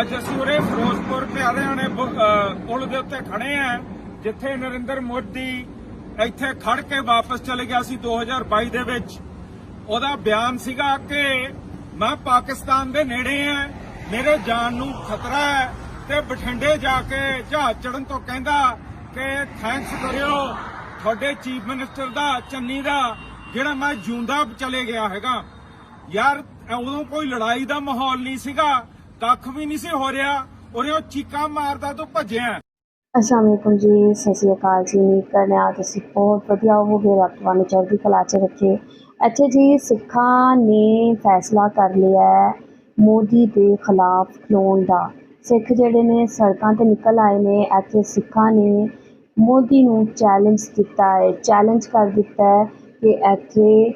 ਅੱਜ ਅਸੀਂ ਉਰੇ ਫਿਰੋਜ਼ਪੁਰ ਤੇ ਬ- ਪੁਲ ਦੇ ਉੱਤੇ ਖੜੇ ਆ, ਜਿੱਥੇ ਨਰਿੰਦਰ ਮੋਦੀ ਇੱਥੇ ਖੜ ਕੇ ਵਾਪਸ ਚਲੇ ਗਿਆ ਸੀ 2022 ਦੇ ਵਿੱਚ। ਉਹਦਾ ਬਿਆਨ ਸੀਗਾ ਕਿ ਮੈਂ ਪਾਕਿਸਤਾਨ ਦੇ ਨੇੜੇ ਆ, ਮੇਰੇ ਜਾਨ ਨੂੰ ਖਤਰਾ ਹੈ ਤੇ ਬਠਿੰਡੇ ਜਾ ਕੇ ਜਹਾਜ਼ ਚੜਨ ਤੋਂ ਕਹਿੰਦਾ ਕਿ ਥੈਂਕਸ ਕਰਿਓ, ਤੁਹਾਡੇ ਚੀਫ ਮਿਨਿਸਟਰ ਦਾ, ਚੰਨੀ ਦਾ, ਜਿਹੜਾ ਮੈਂ ਜਿਉਂਦਾ ਚਲੇ ਗਿਆ ਹੈਗਾ। ਯਾਰ, ਉਦੋਂ ਕੋਈ ਲੜਾਈ ਦਾ ਮਾਹੌਲ ਨਹੀਂ ਸੀਗਾ। ਕੱਖ ਵੀ ਨਹੀਂ ਸੀ ਹੋ ਰਿਹਾ ਔਰ ਉਹ ਚੀਕਾਂ ਮਾਰਦਾ ਤੂੰ ਭੱਜਿਆ। ਅਸਲਾਮ ਵਾਲੇਕੁਮ ਜੀ, ਸਤਿ ਸ਼੍ਰੀ ਅਕਾਲ ਜੀ, ਉਮੀਦ ਕਰਦੇ ਹਾਂ ਤੁਸੀਂ ਬਹੁਤ ਵਧੀਆ ਹੋਵੋਗੇ, ਰੱਬ ਤੁਹਾਨੂੰ ਚੜ੍ਹਦੀ ਕਲਾ 'ਚ ਰੱਖੇ। ਇੱਥੇ ਜੀ, ਸਿੱਖਾਂ ਨੇ ਫੈਸਲਾ ਕਰ ਲਿਆ ਹੈ ਮੋਦੀ ਦੇ ਖਿਲਾਫ ਖਲੋਣ ਦਾ। ਸਿੱਖ ਜਿਹੜੇ ਨੇ, ਸੜਕਾਂ ਤੇ ਨਿਕਲ ਆਏ ਨੇ, ਇੱਥੇ ਸਿੱਖਾਂ ਨੇ ਮੋਦੀ ਨੂੰ ਚੈਲੰਜ ਕੀਤਾ ਹੈ। ਚੈਲੰਜ ਕਰ ਦਿੱਤਾ ਹੈ ਕਿ ਇੱਥੇ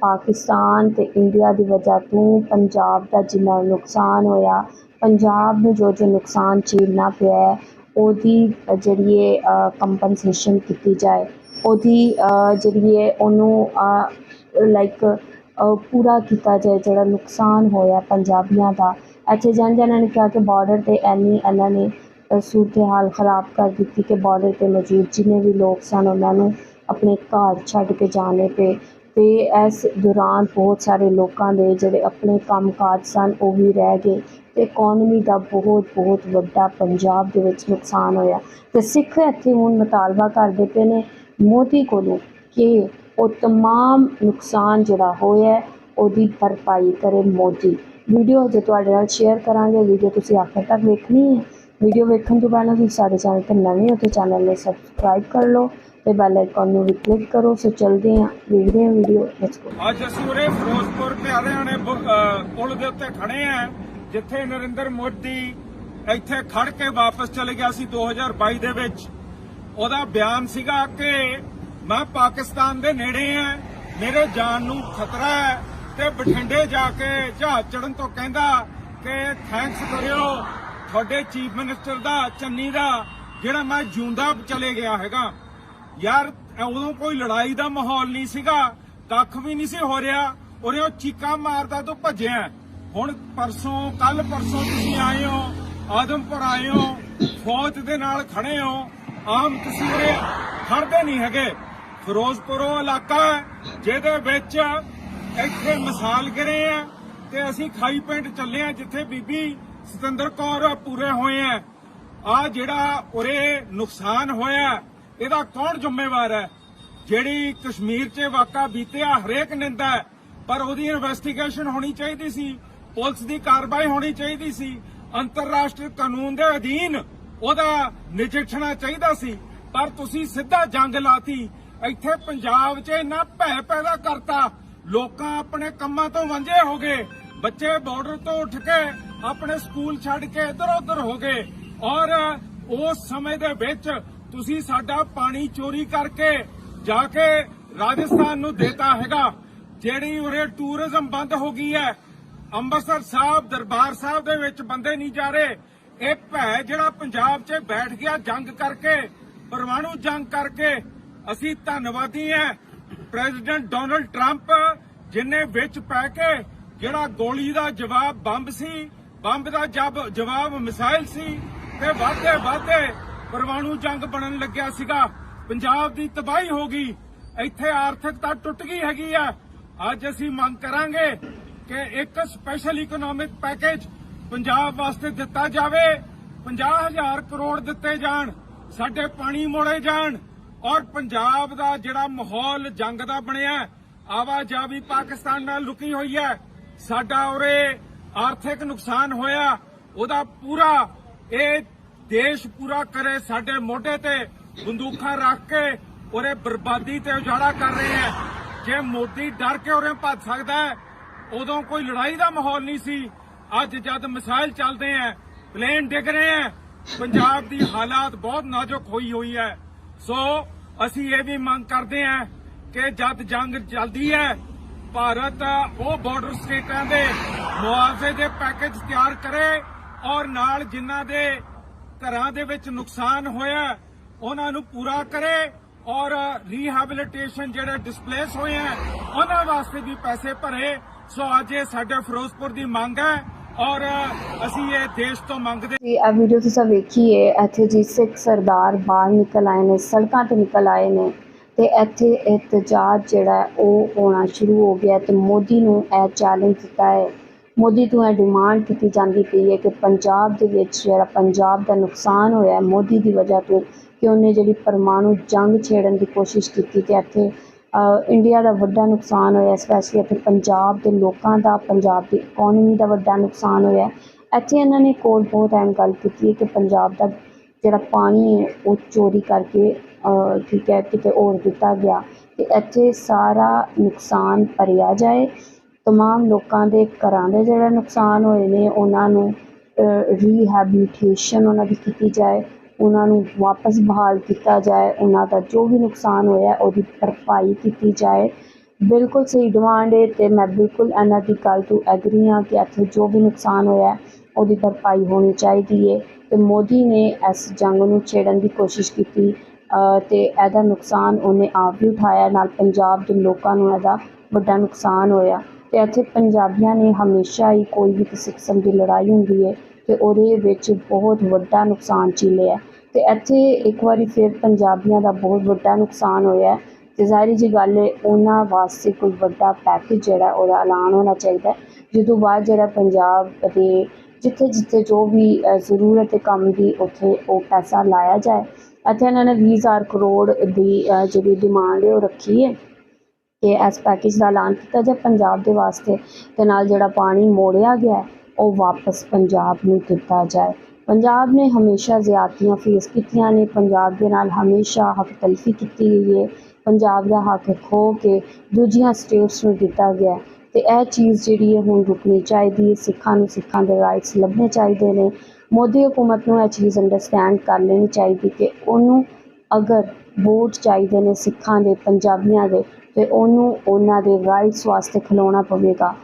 ਪਾਕਿਸਤਾਨ ਅਤੇ ਇੰਡੀਆ ਦੀ ਵਜ੍ਹਾ ਤੋਂ ਪੰਜਾਬ ਦਾ ਜਿੰਨਾ ਨੁਕਸਾਨ ਹੋਇਆ, ਪੰਜਾਬ ਨੂੰ ਜੋ ਜੋ ਨੁਕਸਾਨ ਝੇਲਣਾ ਪਿਆ ਉਹਦੀ ਜਿਹੜੀ ਹੈ ਕੰਪਨਸੇਸ਼ਨ ਕੀਤੀ ਜਾਏ। ਉਹਦੀ ਜਿਹੜੀ ਹੈ ਉਹਨੂੰ ਲਾਈਕ ਪੂਰਾ ਕੀਤਾ ਜਾਏ, ਜਿਹੜਾ ਨੁਕਸਾਨ ਹੋਇਆ ਪੰਜਾਬੀਆਂ ਦਾ। ਇੱਥੇ ਜਨ ਇਹਨਾਂ ਨੇ ਕਿਹਾ ਕਿ ਬਾਰਡਰ ਤੇ ਐਨੀ ਇਹਨਾਂ ਨੇ ਸੂਰਤ ਹਾਲ ਖਰਾਬ ਕਰ ਦਿੱਤੀ ਕਿ ਬਾਰਡਰ ਤੇ ਮੌਜੂਦ ਜਿੰਨੇ ਵੀ ਲੋਕ ਸਨ, ਉਹਨਾਂ ਨੂੰ ਆਪਣੇ ਘਰ ਛੱਡ ਕੇ ਜਾਣੇ ਪਏ। ਤੇ ਇਸ ਦੌਰਾਨ ਬਹੁਤ ਸਾਰੇ ਲੋਕਾਂ ਦੇ ਜਿਹੜੇ ਆਪਣੇ ਕੰਮ ਕਾਜ ਸਨ, ਉਹ ਵੀ ਰਹਿ ਗਏ ਅਤੇ ਇਕੋਨਮੀ ਦਾ ਬਹੁਤ ਬਹੁਤ ਵੱਡਾ ਪੰਜਾਬ ਦੇ ਵਿੱਚ ਨੁਕਸਾਨ ਹੋਇਆ ਅਤੇ ਸਿੱਖ ਇੱਥੇ ਹੁਣ ਮੁਤਾਲਬਾ ਕਰਦੇ ਪਏ ਨੇ ਮੋਦੀ ਕੋਲੋਂ ਕਿ ਉਹ ਤਮਾਮ ਨੁਕਸਾਨ ਜਿਹੜਾ ਹੋਇਆ ਉਹਦੀ ਭਰਪਾਈ ਕਰੇ ਮੋਦੀ। ਵੀਡੀਓ ਜੇ ਤੁਹਾਡੇ ਨਾਲ ਸ਼ੇਅਰ ਕਰਾਂਗੇ, ਵੀਡੀਓ ਤੁਸੀਂ ਆਖਰ ਤੱਕ ਵੇਖਣੀ ਹੈ। ਵੀਡੀਓ ਵੇਖਣ ਤੋਂ ਪਹਿਲਾਂ ਤੁਸੀਂ ਸਾਡੇ ਚੈਨਲ ਤੇ ਨਵੇਂ ਹੋ ਤੇ ਚੈਨਲ ਨੂੰ ਸਬਸਕ੍ਰਾਈਬ ਕਰ ਲਓ। ਤੇ ਬੈਲ ਆਈਕਨ ਨੂੰ ਵੀ ਕਲਿੱਕ ਕਰੋ ਸੋ ਚਲਦੇ ਹਾਂ ਵੇਖਦੇ ਹਾਂ ਵੀਡੀਓ ਲੈਟਸ ਗੋ ਅੱਜ ਅਸੀਂ ਉਰੇ ਫਿਰੋਜ਼ਪੁਰ ਪਿਆਰਿਆਣੇ ਬ- ਪੁਲ ਦੇ ਉੱਤੇ ਖੜੇ ਆ ਜਿੱਥੇ ਨਰਿੰਦਰ ਮੋਦੀ ਇੱਥੇ ਖੜ ਕੇ ਵਾਪਸ ਚਲੇ ਗਿਆ ਸੀ 2022 ਦੇ ਵਿੱਚ। ਉਹਦਾ ਬਿਆਨ ਸੀਗਾ ਕਿ ਮੈਂ ਪਾਕਿਸਤਾਨ ਦੇ ਨੇੜੇ ਆ ਮੇਰੇ ਜਾਨ ਨੂੰ ਖਤਰਾ ਹੈ ਤੇ ਬਠਿੰਡੇ ਜਾ ਕੇ ਜਹਾਜ਼ ਚੜਨ ਤੋਂ ਕਹਿੰਦਾ ਕਿ ਥੈਂਕਸ ਕਰਿਓ, ਤੁਹਾਡੇ ਚੀਫ ਮਿਨਿਸਟਰ ਦਾ, ਚੰਨੀ ਦਾ, ਜਿਹੜਾ ਮੈਂ ਜੂੰਦਾ ਚਲੇ ਗਿਆ ਹੈਗਾ। ਯਾਰ ਉਦੋਂ ਕੋਈ ਲੜਾਈ ਦਾ ਮਾਹੌਲ ਨਹੀਂ ਸੀਗਾ, ਕੱਖ ਵੀ ਨਹੀਂ ਸੀ ਹੋ ਰਿਹਾ ਔਰ ਉਹ ਚੀਕਾ ਮਾਰਦਾ ਤੂੰ ਭੱਜਿਆ। ਹੁਣ ਪਰਸੋਂ ਕੱਲ ਪਰਸੋਂ ਤੁਸੀਂ ਆਏ ਹੋ, ਆਦਮਪੁਰ ਆਏ ਹੋ, ਫੌਜ ਦੇ ਨਾਲ ਖੜੇ ਹੋ, ਆਮ ਤੁਸੀਂ ਉਰੇ ਖੜਦੇ ਨਹੀਂ ਹੈਗੇ। ਫਿਰੋਜ਼ਪੁਰ ਉਹ ਇਲਾਕਾ ਜਿਹਦੇ ਵਿੱਚ ਇੱਥੇ ਮਿਸਾਲ ਗਿਰੇ ਆ ਤੇ ਅਸੀਂ ਖਾਈ ਪਿੰਡ ਚੱਲੇ ਆ, ਜਿੱਥੇ ਬੀਬੀ ਸਤਿੰਦਰ ਕੌਰ ਪੂਰੇ ਹੋਏ ਆ। ਆ ਜਿਹੜਾ ਉਰੇ ਨੁਕਸਾਨ ਹੋਇਆ ਇਹਦਾ ਕੌਣ ਜ਼ਿੰਮੇਵਾਰ ਹੈ? ਜਿਹੜੀ ਕਸ਼ਮੀਰ 'ਚ ਵਾਕਾ ਬੀਤਿਆ, ਹਰੇਕ ਨਿੰਦਾ ਪਰ ਉਹਦੀ ਇਨਵੈਸਟੀਗੇਸ਼ਨ ਹੋਣੀ ਚਾਹੀਦੀ ਸੀ, ਪੁਲਿਸ ਦੀ ਕਾਰਵਾਈ ਹੋਣੀ ਚਾਹੀਦੀ ਸੀ, ਅੰਤਰਰਾਸ਼ਟਰੀ ਕਾਨੂੰਨ ਦੇ ਅਧੀਨ ਉਹਦਾ ਨਜਿੱਠਣਾ ਚਾਹੀਦਾ ਸੀ। ਪਰ ਤੁਸੀਂ ਸਿੱਧਾ ਜੰਗ ਲਾਤੀ, ਇੱਥੇ ਪੰਜਾਬ 'ਚ ਇੰਨਾ ਭੈ ਪੈਦਾ ਕਰਤਾ, ਲੋਕਾਂ ਆਪਣੇ ਕੰਮਾਂ ਤੋਂ ਵਾਂਝੇ ਹੋ ਗਏ, ਬੱਚੇ ਬਾਰਡਰ ਤੋਂ ਉੱਠ ਕੇ ਆਪਣੇ ਸਕੂਲ ਛੱਡ ਕੇ ਇੱਧਰ ਉਧਰ ਹੋ ਗਏ, ਔਰ ਉਸ ਸਮੇਂ ਦੇ ਵਿੱਚ ਤੁਸੀਂ ਸਾਡਾ ਪਾਣੀ ਚੋਰੀ ਕਰਕੇ ਜਾ ਕੇ ਰਾਜਸਥਾਨ ਨੂੰ ਦੇਤਾ ਹੈਗਾ। ਜਿਹੜੀ ਉਰੇ ਟੂਰਿਜ਼ਮ ਬੰਦ ਹੋ ਗਈ ਹੈ ਅੰਮ੍ਰਿਤਸਰ ਸਾਹਿਬ, ਦਰਬਾਰ ਸਾਹਿਬ ਦੇ ਵਿੱਚ ਬੰਦੇ ਨਹੀਂ ਜਾ ਰਹੇ। ਇਹ ਭੈ ਜਿਹੜਾ ਪੰਜਾਬ 'ਚ ਬੈਠ ਗਿਆ ਜੰਗ ਕਰਕੇ ਪਰਮਾਣੂ ਜੰਗ ਕਰਕੇ, ਅਸੀਂ ਧੰਨਵਾਦੀ ਹਾਂ ਪ੍ਰੈਜ਼ੀਡੈਂਟ ਡੋਨਲਡ ਟਰੰਪ, ਜਿਨੇ ਵਿੱਚ ਪੈ ਕੇ ਜਿਹੜਾ ਗੋਲੀ ਦਾ ਜਵਾਬ ਬੰਬ ਸੀ, ਬੰਬ ਦਾ ਜਵਾਬ ਮਿਸਾਈਲ ਸੀ, ਤੇ ਵਾਧੇ ਵਾਧੇ ਪਰਮਾਣੂ ਜੰਗ ਬਣਨ ਲੱਗਿਆ ਸੀਗਾ। ਪੰਜਾਬ ਦੀ ਤਬਾਹੀ ਹੋ ਗਈ। ਇੱਥੇ ਆਰਥਿਕਤਾ ਟੁੱਟ ਗਈ ਹੈਗੀ ਆ। ਅੱਜ ਅਸੀਂ ਮੰਗ ਕਰਾਂਗੇ ਕਿ ਇੱਕ ਸਪੈਸ਼ਲ ਇਕਨੋਮਿਕ ਪੈਕੇਜ ਪੰਜਾਬ ਵਾਸਤੇ ਦਿੱਤਾ ਜਾਵੇ। 50000 ਕਰੋੜ ਦਿੱਤੇ ਜਾਣ, ਸਾਡੇ ਪਾਣੀ ਮੋੜੇ ਜਾਣ ਔਰ ਪੰਜਾਬ ਦਾ ਜਿਹੜਾ ਮਾਹੌਲ ਜੰਗ ਦਾ ਬਣਿਆ ਆਵਾਜਾਈ ਪਾਕਿਸਤਾਨ ਨਾਲ ਲੁਕੀ ਹੋਈ ਹੈ। ਸਾਡਾ ਉਰੇ ਆਰਥਿਕ ਨੁਕਸਾਨ ਹੋਇਆ। ਉਹਦਾ ਪੂਰਾ ਇਹ ਦੇਸ਼ ਪੂਰਾ ਕਰੇ, ਸਾਡੇ ਮੋਢੇ ਤੇ ਬੰਦੂਕਾਂ ਰੱਖ ਕੇ ਉਰੇ ਬਰਬਾਦੀ ਤੇ ਉਜਾੜਾ ਕਰ ਰਹੇ ਹੈ। ਜੇ ਮੋਦੀ ਡਰ ਕੇ ਉਰੇ ਭੱਜ ਸਕਦਾ ਹੈ, ਉਦੋਂ ਕੋਈ ਲੜਾਈ ਦਾ ਮਾਹੌਲ ਨਹੀਂ ਸੀ। ਅੱਜ ਜਦ ਮਿਸਾਈਲ ਚੱਲਦੇ ਆ ਪਲੇਨ ਡਿੱਗ ਰਹੇ ਆ ਪੰਜਾਬ ਦੀ ਹਾਲਾਤ ਬਹੁਤ ਨਾਜ਼ੁਕ ਹੋਈ ਹੋਈ ਹੈ। ਸੋ ਅਸੀਂ ਇਹ ਵੀ ਮੰਗ ਕਰਦੇ ਆ ਕਿ ਜਦ ਜੰਗ ਚੱਲਦੀ ਹੈ, ਭਾਰਤ ਉਹ ਬਾਰਡਰ ਸਟੇਟਾਂ ਦੇ ਮੁਆਵਜ਼ੇ ਦੇ ਪੈਕੇਜ ਤਿਆਰ ਕਰੇ ਔਰ ਨਾਲ ਜਿਨ੍ਹਾਂ ਦੇ ਘਰਾਂ ਦੇ ਵਿੱਚ ਨੁਕਸਾਨ ਹੋਇਆ, ਉਹਨਾਂ ਨੂੰ ਪੂਰਾ ਕਰੇ ਔਰ ਰੀਹੈਬਿਲਿਟੇਸ਼ਨ ਜਿਹੜੇ ਡਿਸਪਲੇਸ ਹੋਏ ਆ, ਉਹਨਾਂ ਵਾਸਤੇ ਵੀ ਪੈਸੇ ਭਰੇ। ਸੋ ਅੱਜ ਇਹ ਸਾਡੇ ਫਿਰੋਜ਼ਪੁਰ ਦੀ ਮੰਗ ਹੈ ਔਰ ਅਸੀਂ ਇਹ ਦੇਸ਼ ਤੋਂ ਮੰਗਦੇ ਜੀ, ਇਹ ਵੀਡੀਓ ਤੁਸੀਂ ਵੇਖੀਏ, ਇੱਥੇ ਜੀ ਸਿੱਖ ਸਰਦਾਰ ਬਾਹਰ ਨਿਕਲ ਆਏ ਨੇ, ਸੜਕਾਂ ਤੇ ਨਿਕਲ ਆਏ ਨੇ ਤੇ ਇੱਥੇ ਇhtਜਾਜ ਜਿਹੜਾ ਉਹ ਹੋਣਾ ਸ਼ੁਰੂ ਹੋ ਗਿਆ ਤੇ ਮੋਦੀ ਨੂੰ ਇਹ ਚੈਲੰਜ ਦਿੱਤਾ ਹੈ। ਮੋਦੀ, ਤੋਂ ਇਹ ਡਿਮਾਂਡ ਕੀਤੀ ਜਾਂਦੀ ਪਈ ਹੈ ਕਿ ਪੰਜਾਬ ਦੇ ਵਿੱਚ ਜਿਹੜਾ ਪੰਜਾਬ ਦਾ ਨੁਕਸਾਨ ਹੋਇਆ ਮੋਦੀ ਦੀ ਵਜ੍ਹਾ ਤੋਂ ਕਿ ਉਹਨੇ ਜਿਹੜੀ ਪਰਮਾਣੂ ਜੰਗ ਛੇੜਨ ਦੀ ਕੋਸ਼ਿਸ਼ ਕੀਤੀ ਤੇ ਇੱਥੇ ਇੰਡੀਆ ਦਾ ਵੱਡਾ ਨੁਕਸਾਨ ਹੋਇਆ ਸਪੈਸ਼ਲੀ ਇੱਥੇ ਪੰਜਾਬ ਦੇ ਲੋਕਾਂ ਦਾ, ਪੰਜਾਬ ਦੀ ਇਕਨੋਮੀ ਦਾ ਵੱਡਾ ਨੁਕਸਾਨ ਹੋਇਆ ਇੱਥੇ ਇਹਨਾਂ ਨੇ ਕੋਲ ਬਹੁਤ ਅਹਿਮ ਗੱਲ ਕੀਤੀ ਹੈ ਕਿ ਪੰਜਾਬ ਦਾ ਜਿਹੜਾ ਪਾਣੀ ਹੈ, ਉਹ ਚੋਰੀ ਕਰਕੇ ਠੀਕ ਹੈ, ਕਿਤੇ ਹੋਰ ਦਿੱਤਾ ਗਿਆ ਤੇ ਇੱਥੇ ਸਾਰਾ ਨੁਕਸਾਨ ਭਰਿਆ ਜਾਏ। ਤਮਾਮ ਲੋਕਾਂ ਦੇ ਘਰਾਂ ਦੇ ਜਿਹੜੇ ਨੁਕਸਾਨ ਹੋਏ ਨੇ, ਉਹਨਾਂ ਨੂੰ ਰੀਹੈਬਲੀਟੇਸ਼ਨ ਉਹਨਾਂ ਦੀ ਕੀਤੀ ਜਾਏ, ਉਹਨਾਂ ਨੂੰ ਵਾਪਸ ਬਹਾਲ ਕੀਤਾ ਜਾਏ, ਉਹਨਾਂ ਦਾ ਜੋ ਵੀ ਨੁਕਸਾਨ ਹੋਇਆ ਉਹਦੀ ਭਰਪਾਈ ਕੀਤੀ ਜਾਏ। ਬਿਲਕੁਲ ਸਹੀ ਡਿਮਾਂਡ ਹੈ ਅਤੇ ਮੈਂ ਬਿਲਕੁਲ ਇਹਨਾਂ ਦੀ ਗੱਲ ਤੋਂ ਐਗਰੀ ਹਾਂ ਕਿ ਇੱਥੇ ਜੋ ਵੀ ਨੁਕਸਾਨ ਹੋਇਆ ਉਹਦੀ ਭਰਪਾਈ ਹੋਣੀ ਚਾਹੀਦੀ ਹੈ ਅਤੇ ਮੋਦੀ ਨੇ ਇਸ ਜੰਗ ਨੂੰ ਛੇੜਨ ਦੀ ਕੋਸ਼ਿਸ਼ ਕੀਤੀ ਅਤੇ ਇਹਦਾ ਨੁਕਸਾਨ ਉਹਨੇ ਆਪ ਵੀ ਉਠਾਇਆ, ਨਾਲ ਪੰਜਾਬ ਦੇ ਲੋਕਾਂ ਨੂੰ ਇਹਦਾ ਵੱਡਾ ਨੁਕਸਾਨ ਹੋਇਆ। ਤੇ ਇੱਥੇ ਪੰਜਾਬੀਆਂ ਨੇ ਹਮੇਸ਼ਾ ਹੀ ਕੋਈ ਵੀ ਕਿਸੇ ਕਿਸਮ ਦੀ ਲੜਾਈ ਹੁੰਦੀ ਹੈ ਤੇ ਉਹਦੇ ਵਿੱਚ ਬਹੁਤ ਵੱਡਾ ਨੁਕਸਾਨ ਝੀਲਿਆ ਤੇ ਇੱਥੇ ਇੱਕ ਵਾਰੀ ਫਿਰ ਪੰਜਾਬੀਆਂ ਦਾ ਬਹੁਤ ਵੱਡਾ ਨੁਕਸਾਨ ਹੋਇਆ ਹੈ। ਤੇ ਜ਼ਾਹਿਰ ਜੀ ਗੱਲ ਹੈ ਉਹਨਾਂ ਵਾਸਤੇ ਕੋਈ ਵੱਡਾ ਪੈਕੇਜ ਜਿਹੜਾ ਉਹਦਾ ਐਲਾਨ ਹੋਣਾ ਚਾਹੀਦਾ ਹੈ, ਬਾਅਦ ਜਿਹੜਾ ਪੰਜਾਬ ਦੇ ਜਿੱਥੇ ਜਿੱਥੇ ਜੋ ਵੀ ਜ਼ਰੂਰਤ ਹੈ ਕੰਮ ਦੀ ਉੱਥੇ ਉਹ ਪੈਸਾ ਲਾਇਆ ਜਾਏ ਅਤੇ ਇਹਨਾਂ ਨੇ 20000 ਕਰੋੜ ਦੀ ਜਿਹੜੀ ਡਿਮਾਂਡ ਹੈ ਉਹ ਰੱਖੀ ਹੈ। ਕਿ ਇਸ ਪੈਕੇਜ ਦਾ ਐਲਾਨ ਕੀਤਾ ਜਾਏ ਪੰਜਾਬ ਦੇ ਵਾਸਤੇ ਤੇ ਨਾਲ ਜਿਹੜਾ ਪਾਣੀ ਮੋੜਿਆ ਗਿਆ ਉਹ ਵਾਪਸ ਪੰਜਾਬ ਨੂੰ ਦਿੱਤਾ ਜਾਏ। ਪੰਜਾਬ ਨੇ ਹਮੇਸ਼ਾ ਜ਼ਿਆਦਤੀਆਂ ਫੇਸ ਕੀਤੀਆਂ ਨੇ, ਪੰਜਾਬ ਦੇ ਨਾਲ ਹਮੇਸ਼ਾ ਹੱਕ ਤਲਫੀ ਕੀਤੀ ਗਈ ਹੈ। ਪੰਜਾਬ ਦਾ ਹੱਕ ਖੋ ਕੇ ਦੂਜੀਆਂ ਸਟੇਟਸ ਨੂੰ ਦਿੱਤਾ ਗਿਆ ਹੈ ਤੇ ਇਹ ਚੀਜ਼ ਜਿਹੜੀ ਹੈ ਹੁਣ ਰੁਕਣੀ ਚਾਹੀਦੀ ਹੈ, ਸਿੱਖਾਂ ਨੂੰ ਸਿੱਖਾਂ ਦੇ ਰਾਈਟਸ ਲੱਭਣੇ ਚਾਹੀਦੇ ਨੇ। ਮੋਦੀ ਹਕੂਮਤ ਨੂੰ ਇਹ ਚੀਜ਼ ਅੰਡਰਸਟੈਂਡ ਕਰ ਲੈਣੀ ਚਾਹੀਦੀ ਕਿ ਉਹਨੂੰ ਅਗਰ ਵੋਟ ਚਾਹੀਦੇ ਨੇ ਸਿੱਖਾਂ ਦੇ, ਪੰਜਾਬੀਆਂ ਦੇ ਤੇ ਉਹਨੂੰ ਉਹਨਾਂ ਦੇ ਰਾਈਟਸ ਵਾਸਤੇ ਖਲੋਣਾ ਪਵੇਗਾ।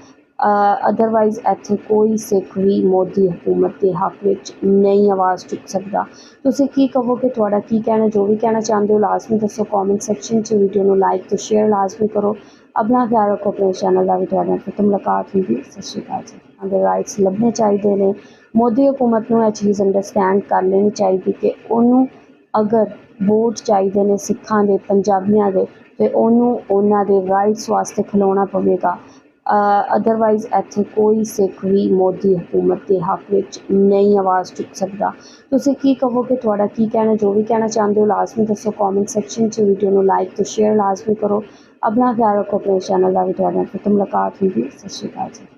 ਅਦਰਵਾਈਜ਼ ਇੱਥੇ ਕੋਈ ਸਿੱਖ ਵੀ ਮੋਦੀ ਹਕੂਮਤ ਦੇ ਹੱਕ ਵਿੱਚ ਨਹੀਂ ਆਵਾਜ਼ ਚੁੱਕ ਸਕਦਾ। ਤੁਸੀਂ ਕੀ ਕਹੋਗੇ? ਤੁਹਾਡਾ ਕੀ ਕਹਿਣਾ? ਜੋ ਵੀ ਕਹਿਣਾ ਚਾਹੁੰਦੇ ਹੋ, ਲਾਜ਼ਮੀ ਦੱਸੋ ਕਮੈਂਟ ਸੈਕਸ਼ਨ 'ਚ। ਵੀਡੀਓ ਨੂੰ ਲਾਈਕ ਤੇ ਸ਼ੇਅਰ ਲਾਜ਼ਮੀ ਕਰੋ। ਆਪਣਾ ਖਿਆਲ ਰੱਖੋ, ਆਪਣੇ ਚੈਨਲ ਦਾ ਵੀ ਤੁਹਾਡੇ ਨਾਲ ਫਿਰ ਮੁਲਾਕਾਤ ਹੋਈ ਸਤਿ ਸ਼੍ਰੀ ਅਕਾਲ ਜੀ। ਦੇ ਰਾਈਟਸ ਲੱਭਣੇ ਚਾਹੀਦੇ ਨੇ। ਮੋਦੀ ਹਕੂਮਤ ਨੂੰ ਇਹ ਚੀਜ਼ ਅੰਡਰਸਟੈਂਡ ਕਰ ਲੈਣੀ ਚਾਹੀਦੀ ਕਿ ਉਹਨੂੰ ਅਗਰ ਵੋਟ ਚਾਹੀਦੇ ਨੇ ਸਿੱਖਾਂ ਦੇ, ਪੰਜਾਬੀਆਂ ਦੇ, ਤੇ ਉਹਨੂੰ ਉਹਨਾਂ ਦੇ ਰਾਈਟਸ ਵਾਸਤੇ ਖਲੋਣਾ ਪਵੇਗਾ। ਅਦਰਵਾਈਜ਼ ਇੱਥੇ ਕੋਈ ਸਿੱਖ ਵੀ ਮੋਦੀ ਹਕੂਮਤ ਦੇ ਹੱਕ ਵਿੱਚ ਨਹੀਂ ਆਵਾਜ਼ ਚੁੱਕ ਸਕਦਾ। ਤੁਸੀਂ ਕੀ ਕਹੋਗੇ? ਤੁਹਾਡਾ ਕੀ ਕਹਿਣਾ? ਜੋ ਵੀ ਕਹਿਣਾ ਚਾਹੁੰਦੇ ਹੋ, ਲਾਜ਼ਮੀ ਦੱਸੋ ਕਮੈਂਟ ਸੈਕਸ਼ਨ 'ਚ ਵੀਡੀਓ ਨੂੰ ਲਾਈਕ ਤੇ ਸ਼ੇਅਰ ਲਾਜ਼ਮੀ ਕਰੋ। ਆਪਣਾ ਖਿਆਲ ਰੱਖੋ, ਆਪਣੇ ਚੈਨਲ ਦਾ ਵੀ ਤੁਹਾਡੇ ਨਾਲ ਫਿਰ ਮੁਲਾਕਾਤ ਹੋਈ। ਸਤਿ ਸ਼੍ਰੀ ਅਕਾਲ ਜੀ।